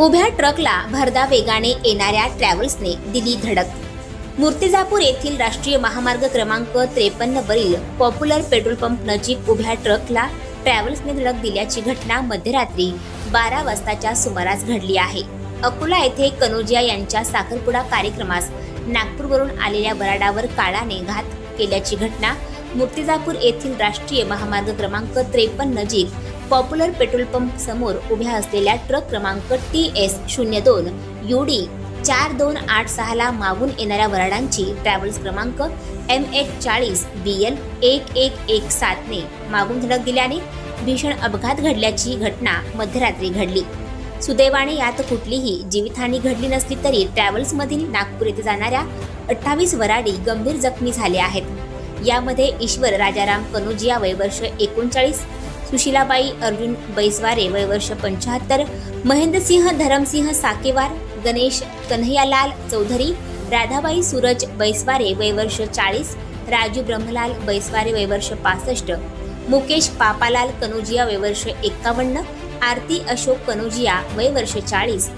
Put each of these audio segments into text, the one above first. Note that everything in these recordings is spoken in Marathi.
उभ्या ट्रकला भरदा वेगाने येणाऱ्या ट्रॅव्हल्सने दिली धडक. मूर्तिजापूर येथील राष्ट्रीय महामार्ग क्रमांक त्रेपन्न वरील पॉप्युलर पेट्रोल पंप नजीक उभ्या ट्रकला ट्रॅव्हल्सने धडक दिल्याची घटना मध्यरात्री बारा वाजताच्या सुमारास घडली आहे. अकोला येथे कनोजिया यांच्या साखरपुडा कार्यक्रमास नागपूरवरून आलेल्या वराडावर काळाने घात केल्याची घटना मूर्तिजापूर येथील राष्ट्रीय महामार्ग क्रमांक त्रेपन्न नजीक पॉप्युलर पेट्रोल पंप समोर उभ्या असलेल्या ट्रक क्रमांक टी एस शून्य दोन यू डी चार दोन आठ सहाला मागून येणाऱ्या वराडांची ट्रॅव्हल्स क्रमांक एम एच चाळीस बी एल एक एक एक सातने मागून धडक दिल्याने भीषण अपघात घडल्याची घटना मध्यरात्री घडली. सुदैवाने यात कुठलीही जीवितहानी घडली नसली तरी ट्रॅव्हल्समधील नागपूर येथे जाणाऱ्या अठ्ठावीस वराडी गंभीर जखमी झाले आहेत. यामध्ये ईश्वर राजाराम कनोजिया वय वर्ष एकोणचाळीस सुशीलाबाई अर्जुन बैसवारे वय वर्ष पंच्याहत्तर महेंद्रसिंह धरमसिंह साकेवार गणेश कन्हैयालाल चौधरी राधाबाई सूरज बैसवारे वय वर्ष चाळीस राजू ब्रह्मलाल बैसवारे वय वर्ष पासष्ट मुकेश पापालाल कनोजिया वय वर्ष एक्कावन्न आरती अशोक कनोजिया वय वर्ष चाळीस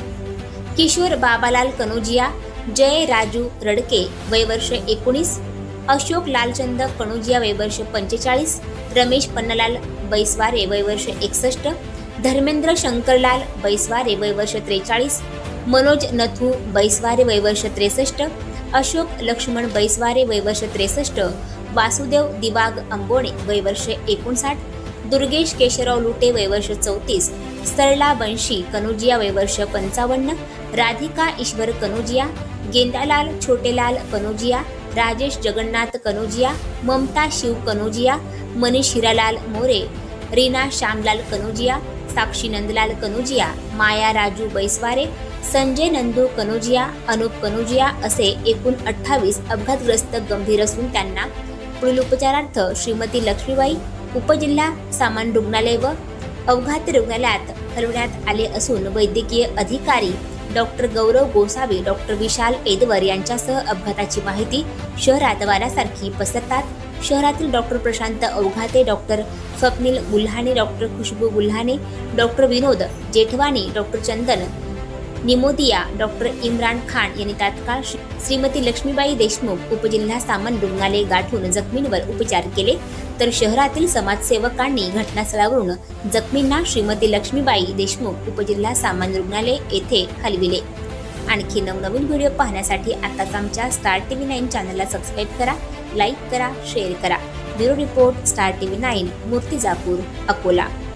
किशोर बाबालाल कनोजिया जय राजू रडके वय वर्ष एकोणीस अशोक लालचंद कणुजिया वय वर्ष पंचेचाळीस रमेश पन्नलाल बैसवारे वय वर्ष एकसष्ट धर्मेंद्र शंकरलाल बैसवारे वय वर्ष त्रेचाळीस मनोज नथू बैसवारे वय वर्ष त्रेसष्ट अशोक लक्ष्मण बैसवारे वय वर्ष त्रेसष्ट वासुदेव दिवाग अंबोणे वय वर्ष एकोणसाठ दुर्गेश केशवराव लुटे वय वर्ष चौतीस सरला बंशी कनुजिया वय वर्ष पंचावन्न राधिका ईश्वर कनुजिया गेंदालाल छोटेलाल कनुजिया राजेश जगन्नाथ कनोजिया ममता शिव कनोजिया मनीष हिरालाल मोरे रीना श्यामलाल कनोजिया साक्षी नंदलाल कनोजिया माया राजू बैसवारे संजय नंदू कनोजिया अनुप कनोजिया असे एकूण अठ्ठावीस अपघातग्रस्त गंभीर असून त्यांना पुढील उपचारार्थ श्रीमती लक्ष्मीबाई उपजिल्हा सामान्य रुग्णालय व अपघात रुग्णालयात हलवण्यात आले असून वैद्यकीय अधिकारी डॉक्टर गौरव गोसावी डॉक्टर विशाल एदवर यांच्यासह अपघाताची माहिती शहरात वाऱ्यासारखी पसरतात. शहरातील doctor Prashant Avghate doctor Swapnil Gulhane doctor Khushboo Gulhane doctor Vinod Jethwani doctor Chandan Nimodiya doctor Imran Khan यांनी तात्काळ श्रीमती लक्ष्मीबाई देशमुख उपजिल्हा सामान रुग्णालय गाठून जखमींवर उपचार केले. तर शहरातील समाजसेवकांनी घटनास्थळावरून जखमींना श्रीमती लक्ष्मीबाई देशमुख उपजिल्हा सामान्य रुग्णालय येथे हलविले. आणखी नवनवीन व्हिडिओ पाहण्यासाठी आताच आमच्या स्टार टी व्ही नाईन चॅनलला सबस्क्राईब करा लाईक करा शेअर करा. Bureau report star T V nine Murtijapur Akola.